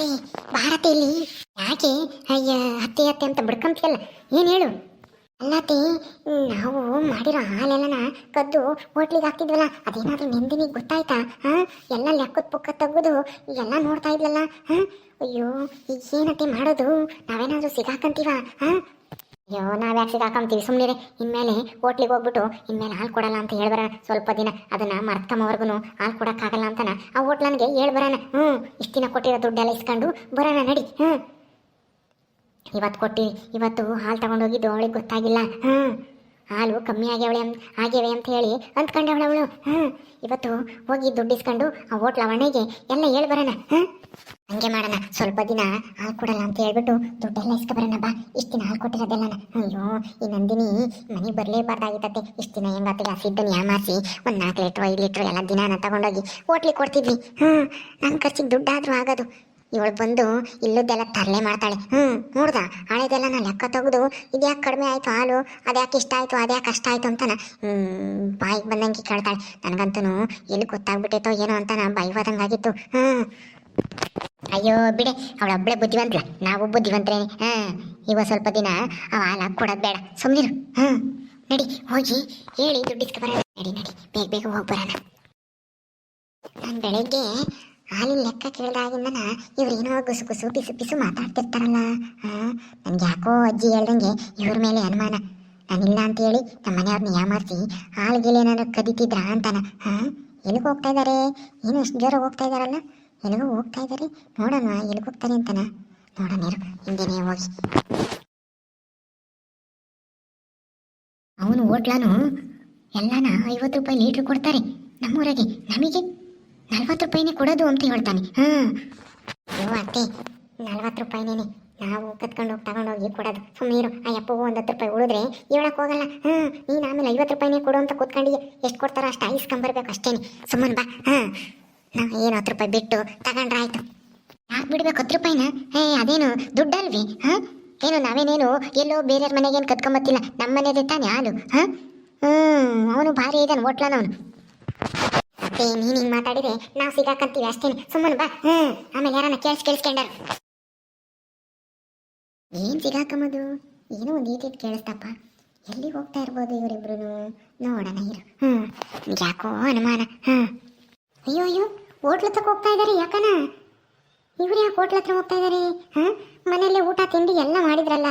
ಏ ಭಾರತ ಇಲ್ಲಿ ಯಾಕೆ? ಅಯ್ಯ, ಅತ್ತೆ ಅತ್ತೆ ಅಂತ ಬಿಡ್ಕೊಂತಿಯಲ್ಲ. ಏನು ಹೇಳು? ಅಲ್ಲತ್ತೆ ನಾವು ಮಾಡಿರೋ ಹಾಲೆಲ್ಲನ ಕದ್ದು ಹೋಟ್ಲಿಗೆ ಹಾಕ್ತಿದ್ವಲ್ಲ, ಅದೇನಾದ್ರೂ ನೆಂದಿನಿಗೆ ಗೊತ್ತಾಯ್ತಾ? ಹಾ? ಎಲ್ಲ ಲೆಕ್ಕದ ಪುಕ್ಕ ತೆಗೆದು ಎಲ್ಲ ನೋಡ್ತಾ ಇದ್ಲಲ್ಲ, ಹಾಂ? ಅಯ್ಯೋ ಈಗ ಏನತ್ತೆ ಮಾಡೋದು? ನಾವೇನಾದರೂ ಸಿಗಾಕಂತೀವ, ಹಾ? ಅಯ್ಯೋ ನಾವ್ಯಾಕೆ ಹಾಕೊಂತೀವಿ? ಸುಮ್ಮನೆ ಇನ್ಮೇಲೆ ಹೋಟ್ಲಿಗೆ ಹೋಗ್ಬಿಟ್ಟು ಇನ್ಮೇಲೆ ಹಾಲು ಕೊಡಲ್ಲ ಅಂತ ಹೇಳ್ಬರ ಸ್ವಲ್ಪ ದಿನ. ಅದನ್ನ ಮರ್ತಮ್ಮವರೆಗೂ ಹಾಲು ಕೊಡೋಕ್ಕಾಗಲ್ಲ ಅಂತನ. ಆ ಹೋಟ್ಲನ್ಗೆ ಹೇಳ್ಬರೋಣ ಹ್ಞೂ, ಇಷ್ಟು ದಿನ ಕೊಟ್ಟಿರೋ ದುಡ್ಡೆಲ್ಲ ಇಸ್ಕೊಂಡು ಬರೋಣ ನಡಿ, ಹ್ಞೂ. ಇವತ್ತು ಕೊಟ್ಟಿವಿ ಇವತ್ತು ಹಾಲು ತಗೊಂಡೋಗಿದ್ದು ಅವಳಿಗೆ ಗೊತ್ತಾಗಿಲ್ಲ, ಹ್ಞೂ. ಹಾಲು ಕಮ್ಮಿ ಆಗ್ಯಾವಳೆ ಅಂತ, ಆಗ್ಯಾವೆ ಅಂತ ಹೇಳಿ ಅಂದ್ಕೊಂಡವಳು ಅವಳು. ಹ್ಞೂ ಇವತ್ತು ಹೋಗಿ ದುಡ್ಡು ಇಸ್ಕೊಂಡು ಆ ಹೋಟ್ಲ ಅವಣಿಗೆ ಎಲ್ಲ ಹೇಳಿ ಬರೋಣ. ಹಂಗೆ ಮಾಡೋಣ, ಸ್ವಲ್ಪ ದಿನ ಹಾಲು ಕೊಡಲ್ಲ ಅಂತ ಹೇಳ್ಬಿಟ್ಟು ದುಡ್ಡೆಲ್ಲ ಇಸ್ಕೊ ಬರೋಣ ಬಾ. ಇಷ್ಟು ದಿನ ಹಾಲು ಕೊಟ್ಟಿರೋದೆಲ್ಲ ಅಯ್ಯೋ, ಈ ನಂದಿನಿ ಮನೆಗೆ ಬರಲೇಬಾರ್ದಾಗಿತ್ತೆ ಇಷ್ಟು ದಿನ ಹೆಂಗತ್ತಿಗೆ ಆ ಯಾಮಾಸಿ ಯಾಮಾರಿಸಿ ಒಂದು ನಾಲ್ಕು ಲೀಟ್ರ್, ಐದು ಲೀಟ್ರ್ ಎಲ್ಲ ದಿನಾನ ತಗೊಂಡೋಗಿ ಹೋಟ್ಲಿಗೆ ಕೊಡ್ತಿದ್ವಿ. ಹ್ಞೂ ನನ್ನ ಖರ್ಚಿಗೆ ದುಡ್ಡಾದರೂ ಆಗೋದು. ಇವಳು ಬಂದು ಇಲ್ಲದೆಲ್ಲ ತರಲೆ ಮಾಡ್ತಾಳೆ. ಹ್ಞೂ ನೋಡ್ದ ಹಳೆದೆಲ್ಲ ನಾನು ಲೆಕ್ಕ ತೆಗೆದು ಇದ್ಯಾಕೆ ಕಡಿಮೆ ಆಯಿತು ಹಾಲು, ಅದ್ಯಾಕೆ ಇಷ್ಟ ಆಯಿತು, ಅದ್ಯಾಕೆ ಕಷ್ಟ ಆಯಿತು ಅಂತಾನ. ಬಾಯಿಗೆ ಬಂದಂಗೆ ಕೇಳ್ತಾಳೆ. ನನಗಂತೂ ಎಲ್ಲಿ ಗೊತ್ತಾಗ್ಬಿಟ್ಟೈತೋ ಏನೋ ಅಂತ ನಾನು ಬೈವಾದಂಗಾಗಿತ್ತು. ಹ್ಞೂ ಅಯ್ಯೋ, ಬಿಡೆ, ಅವಳ ಒಬ್ಬಳೆ ಬುದ್ಧಿವಂತಲ. ನಾವು ಬುದ್ಧಿವಂತರೇನೆ. ಹಾಂ ಇವ ಸ್ವಲ್ಪ ದಿನ ಅವ ಹಾಲು ಕೊಡೋದು ಬೇಡ. ಸುಮ್ಮನಿರು ಹಾಂ ನಡಿ, ಹೋಗಿ, ಹೇಳಿ ದುಡ್ಡಿಸ್ಕೊ ಬರೋಣ. ನಡಿ ನಡಿ, ಬೇಗ ಬೇಗ ಹೋಗಿ ಬರೋಣ. ನಾನು ಬೆಳಗ್ಗೆ ಹಾಲಿನ ಲೆಕ್ಕ ಕೇಳಿದಾಗಿಂದನ ಏನೋ ಗುಸು ಗುಸು ಬಿಸು ಪಿಸು ಮಾತಾಡ್ತಿರ್ತಾರಲ್ಲ. ನನ್ಗೆ ಯಾಕೋ ಅಜ್ಜಿ ಹೇಳ್ದಂಗೆ ಇವ್ರ ಮೇಲೆ ಅನುಮಾನ. ನಾನಿಲ್ಲ ಅಂತ ಹೇಳಿ ನಮ್ಮ ಮನೆಯವ್ರನ್ನ ಯಾಮಾರಿಸಿ ಹಾಲು ನಾನು ಕದಿತಿದ್ರ ಅಂತಾನ. ಹಾಂ ಎಲ್ಲಿಗೆ ಹೋಗ್ತಾ ಇದ್ದಾರೆ ಏನು ಎಷ್ಟು ಜೋರ ಹೋಗ್ತಾ ಇದ್ದಾರಲ್ಲ ಎಲ್ಲಿಗೂ ಹೋಗ್ತಾ ಇದ್ದಾರೆ ನೋಡೋಣ ಎಲ್ಲಿಗೆ ಹೋಗ್ತಾರೆ ಅಂತಾನ. ನೋಡೋಣ ಇರು ಹೋಗಿ. ಅವನು ಹೋಟ್ಲಾನು ಎಲ್ಲಾನ ಐವತ್ತು ರೂಪಾಯಿ ಲೀಟ್ರ್ ಕೊಡ್ತಾರೆ ನಮ್ಮೂರಾಗೆ, ನಮಗೆ. ನಲ್ವತ್ತು ರೂಪಾಯಿನೇ ಕೊಡೋದು ಅಂತ ಹೇಳ್ತಾನೆ. ಹಾಂ. ಅಯ್ಯೋ ಅತ್ತೆ, ನಲ್ವತ್ತು ರೂಪಾಯಿನೇ ನಾವು ಕತ್ಕೊಂಡು ಹೋಗಿ ತಗೊಂಡೋಗಿ ಕೊಡೋದು. ಸುಮ್ಮನೆ ಆ ಯಪ್ಪಗೂ ಒಂದು ಹತ್ತು ರೂಪಾಯಿ ಉಳಿದ್ರೆ ಹೇಳಕ್ ಹೋಗಲ್ಲ. ಹಾಂ, ನೀನು ಆಮೇಲೆ ಐವತ್ತು ರೂಪಾಯಿನೇ ಕೊಡು ಅಂತ ಕೂತ್ಕೊಂಡು ಎಷ್ಟು ಕೊಡ್ತಾರೋ ಅಷ್ಟು ಐಸ್ಕೊಂಬರ್ಬೇಕು ಅಷ್ಟೇನೆ. ಸುಮ್ಮನೆ ಬಾ. ಹಾಂ. ನಾವು ಏನು ಹತ್ತು ರೂಪಾಯಿ ಬಿಟ್ಟು ತಗೊಂಡ್ರೆ ಆಯ್ತು. ಯಾಕೆ ಬಿಡ್ಬೇಕು ಹತ್ತು ರೂಪಾಯಿನ? ಏ ಅದೇನು ದುಡ್ಡಲ್ವಿ? ಹಾಂ? ಏನು, ನಾವೇನೇನು ಎಲ್ಲೋ ಬೇರೆಯವ್ರ ಮನೆಗೇನು ಕತ್ಕೊಂಬತ್ತಿಲ್ಲ ನಮ್ಮ ಮನೆದೇ ತಾನೆ ಹಾಲು? ಹಾಂ? ಹ್ಞೂ ಅವನು ಭಾರಿ ಇದ್ದಾನೆ ಹೋಟ್ಲನವನು. ಮತ್ತೆ ನೀನು ಹಿಂಗೆ ಮಾತಾಡಿದ್ರೆ ನಾವು ಸಿಗಾಕಂತೀವಿ ಅಷ್ಟೇನೆ. ಸುಮ್ಮನೆ ಬಾ. ಹ್ಞೂ ಆಮೇಲೆ ಯಾರನ್ನ ಕೇಳಿಸ್, ಕೇಳಿಸ್ಕೊಂಡಾರ? ಏನು ಸಿಗಾಕಮ್ಮದು ಏನೋ ಒಂದು ಈಟಿಟ್ ಕೇಳಿಸ್ತಪ್ಪ ಎಲ್ಲಿಗೆ ಹೋಗ್ತಾ ಇರ್ಬೋದು ಇವರಿಬ್ರು ನೋಡೋಣ ಇರು. ಹ್ಞೂ ಯಾಕೋ ಅನುಮಾನ. ಹಾಂ ಅಯ್ಯೋ ಅಯ್ಯೋ, ಹೋಟ್ಲ ಹೋಗ್ತಾ ಇದಾರೆ ಯಾಕನ? ಇವ್ರು ಯಾಕೆ ಹೋಟ್ಲ ಹತ್ರ ಹೋಗ್ತಾ ಇದಾರೆ? ಹಾಂ ಮನೆಯಲ್ಲೇ ಊಟ, ತಿಂಡಿ ಎಲ್ಲ ಮಾಡಿದ್ರಲ್ಲ.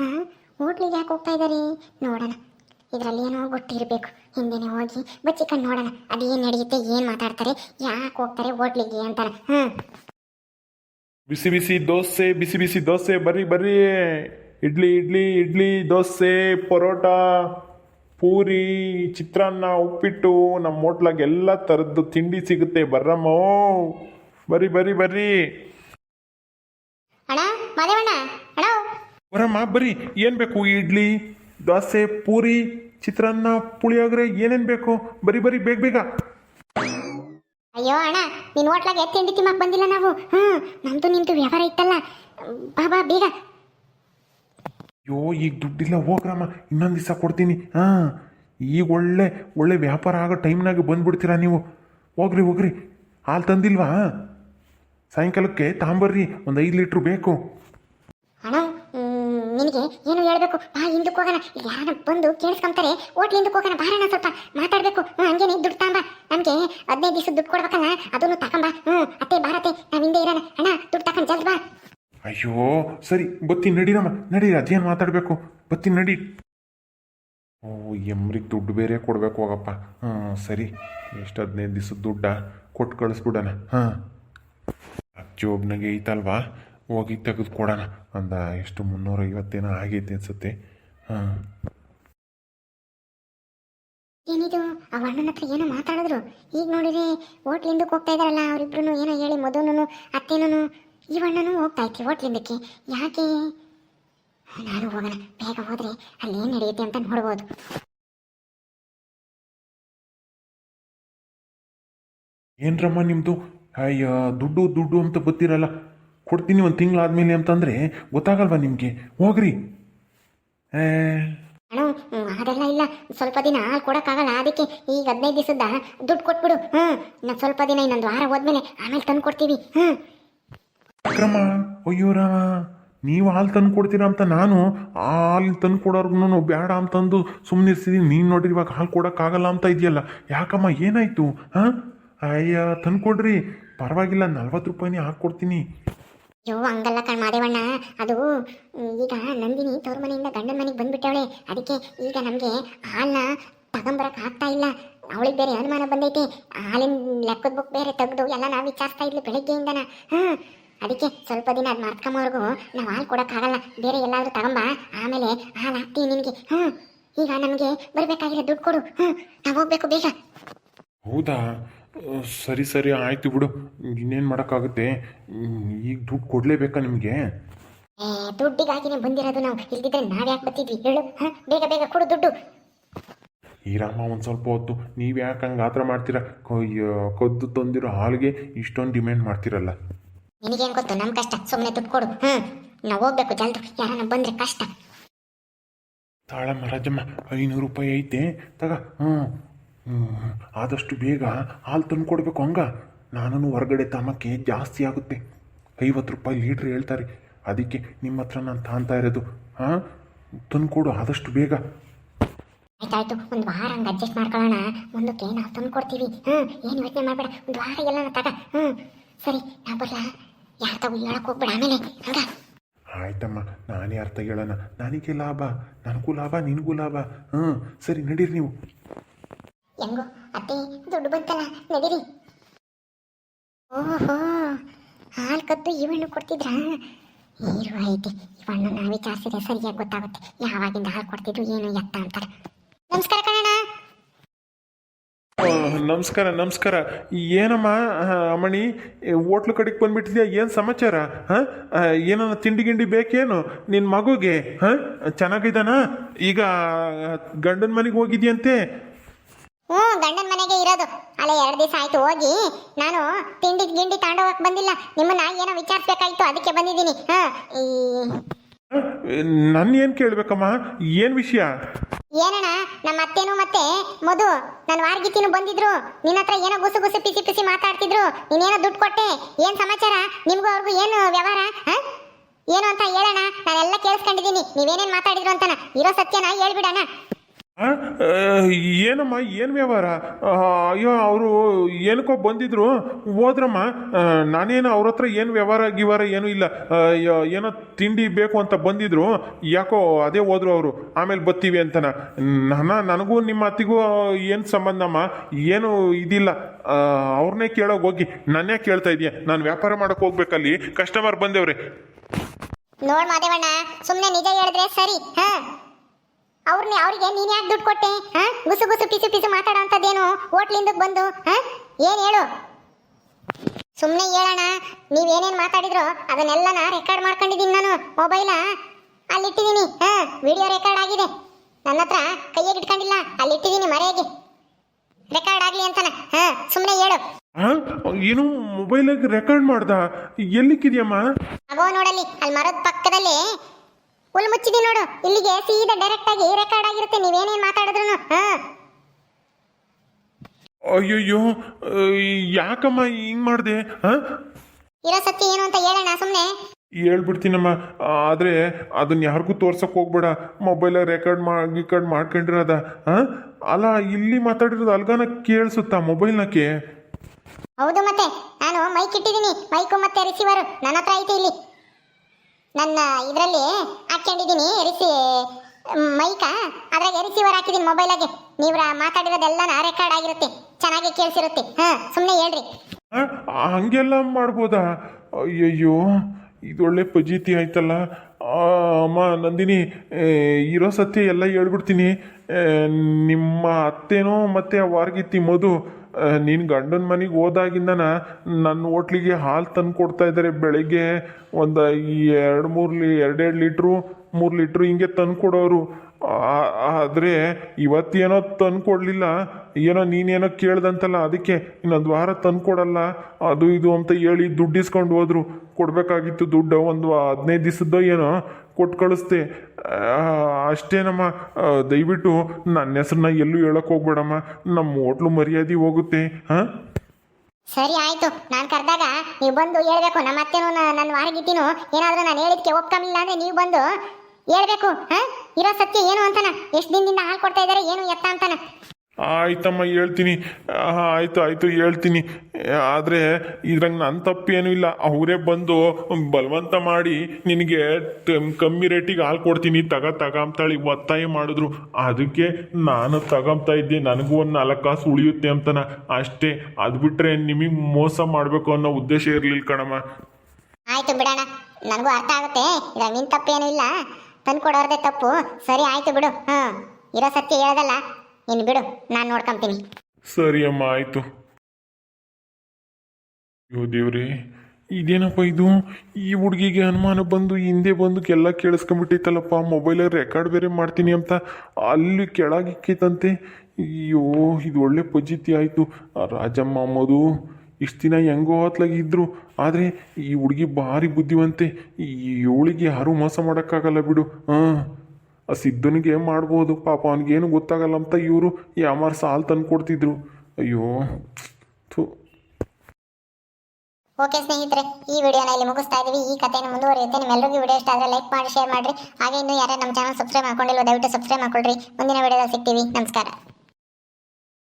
ಹಾಂ ಹೋಟ್ಲಿಗೆ ಯಾಕೆ ಹೋಗ್ತಾ ಇದಾರೆ? ನೋಡೋಣ. ಇದರಲ್ಲಿ ಏನೋ ಗೊತ್ತಿರಬೇಕು. ಹಿಂದೆನೆ ಹೋಗಿ ಬಚ್ಚಿಕೊಂಡು ನೋಡೋಣ. ಅದೇನು ನಡೆಯುತ್ತೆ ಏನು ಮಾತಾಡ್ತಾರೆ ಯಾಕೆ ಹೋಗ್ತಾರೆ ಹೋಟ್ಲಿಗೆ ಅಂತಾರೆ ಹ್ಞೂ ಬಿಸಿ ಬಿಸಿ ದೋಸೆ ಬಿಸಿ ಬಿಸಿ ದೋಸೆ ಬರ್ರಿ ಬರ್ರಿ. ಇಡ್ಲಿ ಇಡ್ಲಿ ಇಡ್ಲಿ ದೋಸೆ ಪರೋಟ ಪೂರಿ ಚಿತ್ರಾನ್ನ ಉಪ್ಪಿಟ್ಟು ನಮ್ಮ ಹೋಟ್ಲಾಗ ಎಲ್ಲ ಥರದ್ದು ತಿಂಡಿ ಸಿಗುತ್ತೆ ಬರ್ರಮ್ಮ. ಬರ್ರಿ ಬರ್ರಿ ಬರ್ರಿ. ಅಣ್ಣ ಮಾದೇವಣ್ಣ ಅಣ್ಣ. ಬರಮ್ಮ ಬರ್ರಿ. ಏನು ಬೇಕು ಇಡ್ಲಿ? ದೋಸೆ ಪೂರಿ ಚಿತ್ರಾನ್ನ ಪುಳಿಯೋಗರೆ ಏನೇನು ಬೇಕು ಬರೀ ಬರೀ ಬೇಗ ಬೇಗ. ಅಯ್ಯೋ ಅಣ್ಣ ನಿನ್ನ ಹೋಟ್ಲಾಗೆ ತಿಂಡಿ ತಿಮ್ಮಕ್ಕೆ ಬಂದಿಲ್ಲ ನಾವು? ಹ್ಞೂ ನಮ್ದು ನಿಮ್ದು ವ್ಯವಹಾರ ಇತ್ತಲ್ಲ. ಬಾಬಾ ಬೇಗ. ಅಯ್ಯೋ ಈಗ ದುಡ್ಡಿಲ್ಲ ಹೋಗ್ರಮ್ಮ ಇನ್ನೊಂದು ದಿವಸ ಕೊಡ್ತೀನಿ. ಹಾಂ ಈಗ ಒಳ್ಳೆ ಒಳ್ಳೆ ವ್ಯಾಪಾರ ಆಗೋ ಟೈಮ್ನಾಗೆ ಬಂದ್ಬಿಡ್ತೀರಾ ನೀವು? ಹೋಗ್ರಿ ಹೋಗ್ರಿ. ಹಾಲು ತಂದಿಲ್ವಾ? ಸಾಯಂಕಾಲಕ್ಕೆ ತಾಂಬರ್ರಿ ಒಂದು ಐದು ಲೀಟ್ರ್ ಬೇಕು. ಅಣ್ಣ ನಿನಗೆ ಏನು ಹೇಳ್ಬೇಕು? ಬಾ ಹಿಂದಕ್ಕೆ ಹೋಗೋಣ ಯಾರನ್ನ ಬಂದು ಕೇಳಿಸ್ಕೊಂತಾರೆ ಹೋಟ್ಲ್ ಹಿಂದಕ್ಕೆ ಹೋಗೋಣ ಬಾರಣ ಸ್ವಲ್ಪ ಮಾತಾಡ್ಬೇಕು. ಹ್ಞೂ ಹಂಗೆ ನೀ ದುಡ್ಡು ತಾಂಬ. ನಮಗೆ ಹದಿನೈದು ದಿವಸ ದುಡ್ಡು ಕೊಡ್ಬೇಕಲ್ಲ, ಅದನ್ನು ತಕೊಂಬ. ಹ್ಞೂ ಅತ್ತೆ, ಬಾರತ್ತೆ, ನಾವು ಹಿಂದೆ ಇರೋಣ. ಅಣ್ಣ, ದುಡ್ಡು ತಗೊಂಡು ಜಲ್ದಿ ಬಾ. ಅಯ್ಯೋ, ಸರಿ, ಬತ್ತಿ ನಡೀರಮ್ಮ ನಡೀರಿ ಅದೇನು ಮಾತಾಡಬೇಕು. ಬತ್ತಿ ನಡಿ. ಓ, ಎಮ್ರಿಗೆ ದುಡ್ಡು ಬೇರೆ ಕೊಡಬೇಕು ಹೋಗಪ್ಪ. ಹಾಂ ಸರಿ. ಎಷ್ಟು ಹದಿನೈದು ದಿವಸದ ದುಡ್ಡ ಕೊಟ್ಟು ಕಳಿಸ್ಬಿಡೋಣ. ಹಾಂ ಜೋಬ್ನಾಗೆ ಐತಲ್ವಾ? ಹೋಗಿ ತೆಗೆದು ಕೊಡೋಣ. ಅಂದ, ಎಷ್ಟು ಮುನ್ನೂರೈವತ್ತೇನೋ ಆಗೈತೆ ಅನ್ಸುತ್ತೆ. ಹಾಂ. ಏನಿದು? ಆ ಅಣ್ಣನ ಹತ್ರ ಏನೋ ಮಾತಾಡಿದ್ರು. ಈಗ ನೋಡಿದ್ರೆ ಹೋಟ್ಲಿಂದಕ್ಕೆ ಹೋಗ್ತಾ ಇದಾರಲ್ಲ ಅವರಿಬ್ರು ಏನೋ ಹೇಳಿ ಮಧುನು ಅತ್ತೇನೂ ಈ ಅಣ್ಣನೂ ಹೋಗ್ತಾ ಇತ್ತು ಹೋಟ್ಲಿಂದಕ್ಕೆ ಯಾಕೆ? ನಾನು ಹೋಗೋಣ. ಬೇಗ ಹೋದ್ರೆ ಅಲ್ಲಿ ಏನು ನಡೆಯುತ್ತೆ ಅಂತ ನೋಡ್ಬೋದು. ಏನ್ರಮ್ಮ ನಿಮ್ಮದು ಅಯ್ಯ ದುಡ್ಡು ದುಡ್ಡು ಅಂತ ಗೊತ್ತಿರಲ್ಲ. ಕೊಡ್ತೀನಿ ಒಂದು ತಿಂಗಳಾದ್ಮೇಲೆ ಅಂತಂದ್ರೆ ಗೊತ್ತಾಗಲ್ವಾ ನಿಮಗೆ? ಹೋಗ್ರಿ. ಅಣ್ಣ ಅದೆಲ್ಲ ಇಲ್ಲ. ಸ್ವಲ್ಪ ದಿನ ಹಾಲು ಕೊಡೋಕ್ಕಾಗಲ್ಲ. ಅದಕ್ಕೆ ಈಗ ಹದಿನೈದು ದಿವಸದ ದುಡ್ಡು ಕೊಟ್ಬಿಡು. ಹ್ಞೂ ನಾನು ಸ್ವಲ್ಪ ದಿನ ಇನ್ನೊಂದು ವಾರ ಹೋದ್ಮೇಲೆ ಆಮೇಲೆ ತಂದು ಕೊಡ್ತೀವಿ. ಹ್ಞೂ ಅಕ್ರಮ ಅಯ್ಯೋ ರಾಮ ನೀವು ಹಾಲು ತಂದು ಕೊಡ್ತೀರಾ ಅಂತ ನಾನು ಹಾಲು ತಂದು ಕೊಡೋರ್ಗು ಬೇಡ ಅಂತಂದು ಸುಮ್ಮನೆ ಇರ್ಸಿದೀನಿ. ನೀನು ನೋಡ್ರಿ ಇವಾಗ ಹಾಲು ಕೊಡೋಕ್ಕಾಗಲ್ಲ ಅಂತ ಇದೆಯಲ್ಲ. ಯಾಕಮ್ಮ ಏನಾಯ್ತು? ಹಾಂ? ಅಯ್ಯ ತಂದು ಕೊಡ್ರಿ. ಪರವಾಗಿಲ್ಲ ನಲ್ವತ್ತು ರೂಪಾಯಿನೇ ಹಾಕ್ಕೊಡ್ತೀನಿ ಅಯ್ಯೋ ಹಂಗಲ್ಲ ಕಣ್ ಮಾದೇವಣ್ಣ. ಅದು ಈಗ ನಂದಿನಿ ತವ್ರ ಮನೆಯಿಂದ ಗಂಡನ ಮನೆಗೆ ಬಂದ್ಬಿಟ್ಟವಳೆ. ಅದಕ್ಕೆ ಈಗ ನಮಗೆ ಹಾಲನ್ನ ತಗೊಂಬರಕ್ ಆಗ್ತಾ ಇಲ್ಲ. ಅವಳಿಗೆ ಬೇರೆ ಅನುಮಾನ ಬಂದೈತಿ. ಹಾಲಿನ ಲೆಕ್ಕದ ಬುಕ್ ಬೇರೆ ತೆಗೆದು ಎಲ್ಲ ನಾವು ವಿಚಾರಿಸ್ತಾ ಇದ್ಲು ಬೆಳಗ್ಗೆಯಿಂದನ. ಹಾಂ, ಅದಕ್ಕೆ ಸ್ವಲ್ಪ ದಿನ ಅದು ಮರ್ಕೊಂಬವ್ರಿಗೂ ನಾವು ಹಾಲು ಕೊಡೋಕ್ಕಾಗಲ್ಲ ಬೇರೆ ಎಲ್ಲಾದರೂ ತಗೊಂಬ. ಆಮೇಲೆ ಹಾಲು ಹಾಕ್ತೀವಿ ನಿನಗೆ. ಹ್ಞೂ ಈಗ ನಮಗೆ ಬರಬೇಕಾಗಿರೋ ದುಡ್ಡು ಕೊಡು. ಹ್ಞೂ ನಾವು ಹೋಗ್ಬೇಕು ಬೇಗ. ಹೌದಾ? ಸರಿ ಸರಿ ಆಯ್ತು ಬಿಡು. ಇನ್ನೇನು ಮಾಡೋಕ್ಕಾಗುತ್ತೆ? ಈಗ ದುಡ್ಡು ಕೊಡಲೇಬೇಕಾ ನಿಮಗೆ? ಏ ದುಡ್ಡಿಗಾಗಿನೇ ಬಂದಿರೋದು ನಾವು ಇಲ್ದಿದ್ರೆ ನಾವ್ಯಾಕೆ ಬರ್ತಿದ್ವಿ? ಹೇಳು ಬೇಗ ಬೇಗ ಕೊಡು ದುಡ್ಡು. ಈ ರಾಮ ಒಂದು ಸ್ವಲ್ಪ ಹೊತ್ತು. ನೀವು ಯಾಕೆ ಹಂಗೆ ಆತರ ಮಾಡ್ತೀರಾ? ಕೊಯ್ಯೋ ಕದ್ದು ತಂದಿರೋ ಹಾಲಿಗೆ ಇಷ್ಟೊಂದು ಡಿಮ್ಯಾಂಡ್ ಮಾಡ್ತೀರಲ್ಲ. ನಿನಗೇನು ಗೊತ್ತು? ನಮ್ಮ ಕಷ್ಟ. ಸುಮ್ಮನೆ ದುಡ್ಡು ಕೊಡು. ಹ್ಞೂ ನಾವು ಹೋಗ್ಬೇಕು ಜಲ್ದು. ಯಾರನ್ನ ಬಂದರೆ ಕಷ್ಟ. ತಾಳಮ್ಮ ರಾಜಮ್ಮ ಐನೂರು ರೂಪಾಯಿ ಐತೆ. ತಗ ಹ್ಞೂ ಆದಷ್ಟು ಬೇಗ ಹಾಲು ತಂದು ಕೊಡಬೇಕು ಹಂಗ? ನಾನು ಹೊರಗಡೆ ತಾಮಕ್ಕೆ ಜಾಸ್ತಿ ಆಗುತ್ತೆ. ಐವತ್ತು ರೂಪಾಯಿ ಲೀಟ್ರ್ ಹೇಳ್ತಾರೆ. ಅದಕ್ಕೆ ನಿಮ್ಮ ಹತ್ರ ನಾನು ತಾಂತಾ ಇರೋದು. ಹಾಂ? ತಂದು ಕೊಡು ಆದಷ್ಟು ಬೇಗ. ಆಯ್ತಾಯ್ತು ಒಂದು ವಾರ ಹಂಗೆ ಅಡ್ಜಸ್ಟ್ ಮಾಡ್ಕೊಳ್ಳೋಣ ಮುಂದಕ್ಕೆ ನಾವು ತಂದು ಕೊಡ್ತೀವಿ ಹ್ಞೂ ಏನು ಯೋಚನೆ ಮಾಡಬೇಡ. ಒಂದು ವಾರ ಎಲ್ಲ ತಗ. ಹ್ಞೂ ಸರಿ ನಾ ಬರಲ್ಲ ಯಾರ ತಗೋ ಹೇಳಕ್ಕೆ ಹೋಗ್ಬೇಡ ಆಮೇಲೆ. ಹಂಗ? ಆಯ್ತಮ್ಮ ನಾನೇ ಅರ್ಥ ಹೇಳೋಣ. ನನಗೆ ಲಾಭ. ನನಗೂ ಲಾಭ ನಿನಗೂ ಲಾಭ. ಹ್ಞೂ ಸರಿ ನಡೀರಿ ನೀವು. ಹೆಂಗೋ ಅತ್ತೆ ದುಡ್ಡು ಬಂತಲ್ಲ ನಡೀರಿ. ಓಹೋ ಹಾಲು ಕದ್ದು ಇವಣ್ಣು ಕೊಡ್ತಿದ್ರಾ? ಇರು ಐತಿ ಇವಣ್ಣ ನಾ ವಿಚಾರಿಸಿದ್ರೆ ಸರಿಯಾಗಿ ಗೊತ್ತಾಗುತ್ತೆ. ಯಾವಾಗಿಂದ ಹಾಲು ಕೊಡ್ತಿದ್ರು ಏನು ಎತ್ತ ಅಂತಾರೆ. ನಮಸ್ಕಾರ ಆ, ನಮಸ್ಕಾರ ನಮಸ್ಕಾರ. ಏನಮ್ಮ ಅಮ್ಮಣಿ ಹೋಟ್ಲು ಕಡೆಗೆ ಬಂದ್ಬಿಟ್ಟಿದ್ಯಾ? ಏನು ಸಮಾಚಾರ? ಹಾಂ? ಏನನ್ನ ತಿಂಡಿ ಗಿಂಡಿ ಬೇಕೇನು? ನಿನ್ನ ಮಗುಗೆ ಹಾಂ? ಚೆನ್ನಾಗಿದ್ದಾನ? ಈಗ ಗಂಡನ ಮನೆಗೆ ಹೋಗಿದ್ಯಂತೆ? ಹ್ಞೂ ಗಂಡನ ಮನೆಗೆ ಇರೋದು. ಅಲ್ಲೇ ಎರಡು ದಿವಸ ಆಯ್ತು ಹೋಗಿ. ನಾನು ತಿಂಡಿ ಗಿಂಡಿ ತಗೊಂಡೋಗಕ್ ಬಂದಿಲ್ಲ. ನಿಮ್ಮನ್ನ ಏನೋ ವಿಚಾರಿಸ್ಬೇಕಾಯ್ತು ಅದಕ್ಕೆ ಬಂದಿದ್ದೀನಿ. ನನ್ ಈ ಏನ್ ಕೇಳಬೇಕಮ್ಮ? ಏನು ವಿಷಯ? ಏನಣ್ಣ ನಮ್ಮ ಅತ್ತೆನೂ ಮತ್ತೆ ಮಧು ನನ್ನ ವಾರ್ಗಿತಿನೂ ಬಂದಿದ್ರು. ನಿನ್ನ ಹತ್ರ ಏನೋ ಗುಸು ಗುಸು ಪಿಸಿ ಪಿಸಿ ಮಾತಾಡ್ತಿದ್ರು. ನೀನೇನೋ ದುಡ್ಡು ಕೊಟ್ಟೆ. ಏನ್ ಸಮಾಚಾರ? ನಿಮ್ಗೂ ಅವ್ರಿಗೂ ಏನು ವ್ಯವಹಾರ? ಹಾ? ಏನು ಅಂತ ಹೇಳೋಣ ನಾನೆಲ್ಲ ಕೇಳಿಸ್ಕೊಂಡಿದ್ದೀನಿ. ನೀವೇನೇನು ಮಾತಾಡಿದ್ರು ಅಂತನ? ಇರೋ ಸತ್ಯನ ಹೇಳ್ಬಿಡಣ ಏನಮ್ಮ, ಏನು ವ್ಯವಹಾರ? ಅಯ್ಯೋ, ಅವರು ಏನಕ್ಕೋ ಬಂದಿದ್ರು. ಹೋದ್ರಮ್ಮ ನಾನೇನು ಅವ್ರ ಹತ್ರ ಏನು ವ್ಯವಹಾರ ಗಿವಾರ ಏನೂ ಇಲ್ಲ. ಏನೋ ತಿಂಡಿ ಬೇಕು ಅಂತ ಬಂದಿದ್ರು. ಯಾಕೋ ಅದೇ ಹೋದ್ರು ಅವರು. ಆಮೇಲೆ ಬತ್ತೀವಿ ಅಂತನ. ನಾನು, ನನಗೂ ನಿಮ್ಮ ಅತ್ತಿಗೂ ಏನು ಸಂಬಂಧಮ್ಮ? ಏನು ಇದಿಲ್ಲ. ಅವ್ರನ್ನೇ ಕೇಳೋಗಿ ಹೋಗಿ. ನನ್ನೇ ಕೇಳ್ತಾ ಇದೆಯಾ? ನಾನು ವ್ಯಾಪಾರ ಮಾಡೋಕೆ ಹೋಗ್ಬೇಕಲ್ಲಿ. ಕಸ್ಟಮರ್ ಬಂದೇವ್ರೆ. ನೋಡ್ ಮಾದೇವಣ್ಣ ಸುಮ್ಮನೆ ನಿಜ ಹೇಳಿದ್ರೆ ಸರಿ, ಹಾ? ಅವ್ರನ್ನ ಅವ್ರಿಗೆ ನೀನ್ ಯಾಕೆ ದುಡ್ಡು ಕೊಟ್ಟೆ ಹಾ? ಗುಸು ಗುಸು ಪಿಸು ಪಿಸು ಮಾತಾಡೋ ಅಂಥದ್ದೇನು ಹೋಟ್ಲಿಂದ ಬಂದು ಹಾ? ಏನ್ ಹೇಳು? ಸುಮ್ಮನೆ ಹೇಳೋಣ ನೀವೇನೇನ್ ಮಾತಾಡಿದ್ರೋ ಅದನ್ನೆಲ್ಲನ ರೆಕಾರ್ಡ್ ಮಾಡ್ಕೊಂಡಿದ್ದೀನಿ ನಾನು ಮೊಬೈಲ. ಅಲ್ಲಿಟ್ಟಿದ್ದೀನಿ ಹಾ? ವಿಡಿಯೋ ರೆಕಾರ್ಡ್ ಆಗಿದೆ. ನನ್ನ ಹತ್ರ ಕೈಯಾಗಿ ಇಟ್ಕೊಂಡಿಲ್ಲ ಅಲ್ಲಿಟ್ಟಿದ್ದೀನಿ ಮರೆಯಾಗಿ. ರೆಕಾರ್ಡ್ ಆಗ್ಲಿ ಅಂತನ ಹಾ? ಸುಮ್ಮನೆ ಹೇಳು. ಏನು ಮೊಬೈಲ್ ರೆಕಾರ್ಡ್ ಮಾಡ್ದ? ಎಲ್ಲಿಕ್ಕಿದ್ಯಮ್ಮ? ಆಗೋ ನೋಡಲ್ಲಿ ಅಲ್ಲಿ ಮರದ ಪಕ್ಕದಲ್ಲಿ ಹುಲ್ ಮುಚ್ಚಿದೀನಿ ನೋಡು. ಇಲ್ಲಿಗೆ ಸೀದಾ ಡೈರೆಕ್ಟ್ ಆಗಿ ರೆಕಾರ್ಡ್ ಆಗಿರುತ್ತೆ. ನೀವೇನೇನು ಮಾತಾಡಿದ್ರು ಹಾ. ಅಯ್ಯಯ್ಯೋ ಯಾಕಮ್ಮ ಹಿಂಗ್ ಮಾಡಿದೆ? ಇರೋ ಸತ್ಯ ಏನು ಅಂತ ಹೇಳೋಣ ಸುಮ್ನೆ. ಹೇಳ್ಬಿಡ್ತೀನಮ್ಮ. ಆದರೆ ಅದನ್ನ ಯಾರಿಗೂ ತೋರ್ಸಕ್ ಹೋಗ್ಬೇಡ. ಮೊಬೈಲಾಗ ರೆಕಾರ್ಡ್ ಮಾ ಗಿಕಾರ್ಡ್ ಮಾಡ್ಕೊಂಡಿರೋದ? ಅಲ್ಲ ಇಲ್ಲಿ ಮಾತಾಡಿರೋದು ಅಲ್ಗಾನ ಕೇಳಿಸುತ್ತಾ ಮೊಬೈಲ್ನಕ್ಕೆ? ಹೌದು ಮತ್ತೆ. ನಾನು ಮೈಕ್ ಇಟ್ಟಿದ್ದೀನಿ. ಮೈಕು ಮತ್ತೆ ರಿಸೀವರ್ ನನ್ನ ಹತ್ರ ಐತೆ ಇಲ್ಲಿ. ನನ್ನ ಇದರಲ್ಲಿ ಹಾಕೊಂಡಿದ್ದೀನಿ ಎರಿಸಿ ಮೈಕ. ಅದ್ರಾಗೆ ರಿಸೀವರ್ ಹಾಕಿದ್ದೀನಿ ಮೊಬೈಲಾಗೆ. ನೀವು ಮಾತಾಡಿರೋದೆಲ್ಲ ರೆಕಾರ್ಡ್ ಆಗಿರುತ್ತೆ, ಚೆನ್ನಾಗಿ ಕೇಳಿಸಿರುತ್ತೆ. ಹಾ ಸುಮ್ಮನೆ ಹೇಳ್ರಿ. ಹಂಗೆಲ್ಲ ಮಾಡ್ಬೋದಾ? ಅಯ್ಯಯ್ಯೋ ಇದೊಳ್ಳೆ ಪಜೀತಿ ಆಯ್ತಲ್ಲ. ಅಮ್ಮ, ನಂದಿನಿ ಇರೋ ಸತ್ಯ ಎಲ್ಲ ಹೇಳ್ಬಿಡ್ತೀನಿ. ನಿಮ್ಮ ಅತ್ತೆನೋ ಮತ್ತೆ ವಾರ್ಗಿತ್ತಿ ಮಧು ನೀನು ಗಂಡನ ಮನೆಗೆ ಹೋದಾಗಿಂದನ ನನ್ನ ಹೋಟ್ಲಿಗೆ ಹಾಲು ತಂದು ಕೊಡ್ತಾ ಇದ್ದಾರೆ ಬೆಳಗ್ಗೆ. ಒಂದು ಎರಡು ಮೂರು ಲಿ, ಎರಡೆರಡು ಲೀಟ್ರು, ಮೂರು ಲೀಟ್ರು ಹಿಂಗೆ ತಂದು ಕೊಡೋರು. ಆದರೆ ಇವತ್ತೇನೋ ತಂದು ಕೊಡಲಿಲ್ಲ. ಏನೋ ನೀನೇನೋ ಕೇಳ್ದಂತಲ್ಲ, ಅದಕ್ಕೆ ಇನ್ನೊಂದು ವಾರ ತಂದು ಕೊಡಲ್ಲ. ಅದು ಇದು ಅಂತ ಹೇಳಿ ದುಡ್ಡು ಇಸ್ಕೊಂಡು ಹೋದ್ರು. ಕೊಡಬೇಕಾಗಿತ್ತು ದುಡ್ಡು ಒಂದು ಹದಿನೈದು ದಿವಸದ್ದೋ ಏನೋ. ಕೊಟ್ಟು ಕಳಿಸ್ದೆ. ಅಷ್ಟೇನಮ್ಮ ದಯವಿಟ್ಟು ನನ್ನ ಹೆಸ್ರನ್ನ ಎಲ್ಲೂ ಹೇಳಕ್ಕೆ ಹೋಗ್ಬೇಡಮ್ಮ. ನಮ್ಮ ಹೋಟ್ಲು ಮರ್ಯಾದೆ ಹೋಗುತ್ತೆ, ಹಾಂ? ಸರಿ ಆಯ್ತು. ನಾನು ಕರೆದಾಗ ನೀವು ಬಂದು ಹೇಳ್ಬೇಕು. ನಮ್ಮ ಅತ್ತೆನೂ ನನ್ನ ವಾರಗಿದ್ದೀನು ಏನಾದರೂ ನಾನು ಹೇಳಿದ್ಕೆ ಒಪ್ಕಮಿಲ್ಲ ಅಂದ್ರೆ ನೀವು ಬಂದು ಹೇಳ್ಬೇಕು, ಹಾಂ? ಇರೋ ಸತ್ಯ ಏನು ಅಂತಾನ? ಎಷ್ಟು ದಿನದಿಂದ ಹಾಲು ಕೊಡ್ತಾ ಇದ್ದಾರೆ ಏನು ಎತ್ತ ಅಂತಾನ? ಆಯ್ತಮ್ಮ, ಹೇಳ್ತೀನಿ. ಆಯಿತು, ಆಯ್ತು, ಹೇಳ್ತೀನಿ. ಆದರೆ ಇದ್ರಂಗೆ ನನ್ನ ತಪ್ಪೇನೂ ಇಲ್ಲ. ಅವರೇ ಬಂದು ಬಲವಂತ ಮಾಡಿ ನಿನಗೆ ಕಮ್ಮಿ ರೇಟಿಗೆ ಹಾಲು ಕೊಡ್ತೀನಿ. ತಗ ತಗಂತಾಳಿ ಒತ್ತಾಯ ಮಾಡಿದ್ರು. ಅದಕ್ಕೆ ನಾನು ತಗೊಂತಾ ಇದ್ದೆ. ನನಗೂ ಒಂದು ನಾಲ್ಕು ಕಾಸು ಉಳಿಯುತ್ತೆ ಅಂತನ. ಅಷ್ಟೇ, ಅದು ಬಿಟ್ಟರೆ ನಿಮಗೆ ಮೋಸ ಮಾಡಬೇಕು ಅನ್ನೋ ಉದ್ದೇಶ ಇರಲಿಲ್ಲ ಕಣಮ್ಮ. ಆಯ್ತು ಬಿಡೋಣ. ನನಗೂ ಅರ್ಥ ಆಗುತ್ತೆ. ನಿನ್ ತಪ್ಪೇನು ಇಲ್ಲ. ತಂದು ಕೊಡೋರ್ದೇ ತಪ್ಪು. ಸರಿ, ಆಯ್ತು ಬಿಡು. ಹಾ ಇರೋ ಸತ್ಯ ಹೇಳೋದಲ್ಲ. ಇನ್ನು ಬಿಡು, ನಾನು ನೋಡ್ಕೊಂತೀನಿ. ಸರಿ ಅಮ್ಮ, ಆಯ್ತು. ಅಯ್ಯೋ ದೇವ್ರಿ, ಇದೇನಪ್ಪ ಇದು? ಈ ಹುಡುಗಿಗೆ ಅನುಮಾನ ಬಂದು ಹಿಂದೆ ಬಂದು ಎಲ್ಲ ಕೇಳಿಸ್ಕೊಂಬಿಟ್ಟಿತ್ತಲ್ಲಪ್ಪ ಮೊಬೈಲ್ ರೆಕಾರ್ಡ್ ಬೇರೆ ಮಾಡ್ತೀನಿ ಅಂತ, ಅಲ್ಲಿ ಕೆಳಗಿಕ್ಕೈತಂತೆ ಅಯ್ಯೋ, ಇದು ಒಳ್ಳೆ ಪಜಿತಿ ಆಯಿತು. ರಾಜಮ್ಮ ಅಮ್ಮದು ಇಷ್ಟು ದಿನ ಹೆಂಗೋ ಇದ್ರು. ಆದರೆ ಈ ಹುಡುಗಿ ಭಾರಿ ಬುದ್ಧಿವಂತೆ. ಈ ಇವಳಿಗೆ ಯಾರೂ ಮೋಸ ಮಾಡೋಕ್ಕಾಗಲ್ಲ ಬಿಡು, ಹಾಂ. ಆ ಸಿದ್ಧನಿಗೆ ಮಾಡ್ಬೋದು? ಪಾಪ ಅವನಿಗೇನು ಗೊತ್ತಾಗಲ್ಲ ಅಂತ ಇವರು ಯಾಮಾರು ಸಾಲು ತಂದು ಕೊಡ್ತಿದ್ರು. ಅಯ್ಯೋ, ಥು. ಓಕೆ ಸ್ನೇಹಿತರೆ, ಈ ವಿಡಿಯೋನ ಇಲ್ಲಿ ಮುಗಿಸ್ತಾ ಇದ್ದೀವಿ ಈ ಕಥೆಯನ್ನು ಮುಂದುವರಿಯುತ್ತೆ. ನಿಮ್ಮೆಲ್ಲರಿಗೂ ವಿಡಿಯೋ ಇಷ್ಟ ಆದರೆ ಲೈಕ್ ಮಾಡಿ, ಶೇರ್ ಮಾಡಿರಿ. ಹಾಗೆ ಇನ್ನೂ ಯಾರು ನಮ್ಮ ಚಾನಲ್ ಸಬ್ಸ್ಕ್ರೈಬ್ ಮಾಡ್ಕೊಂಡಿಲ್ಲ ದಯವಿಟ್ಟು ಸಬ್ಸ್ಕ್ರೈಬ್ ಮಾಡ್ಕೊಳ್ರಿ. ಮುಂದಿನ ವಿಡಿಯೋದಲ್ಲಿ ಸಿಗ್ತೀವಿ. ನಮಸ್ಕಾರ.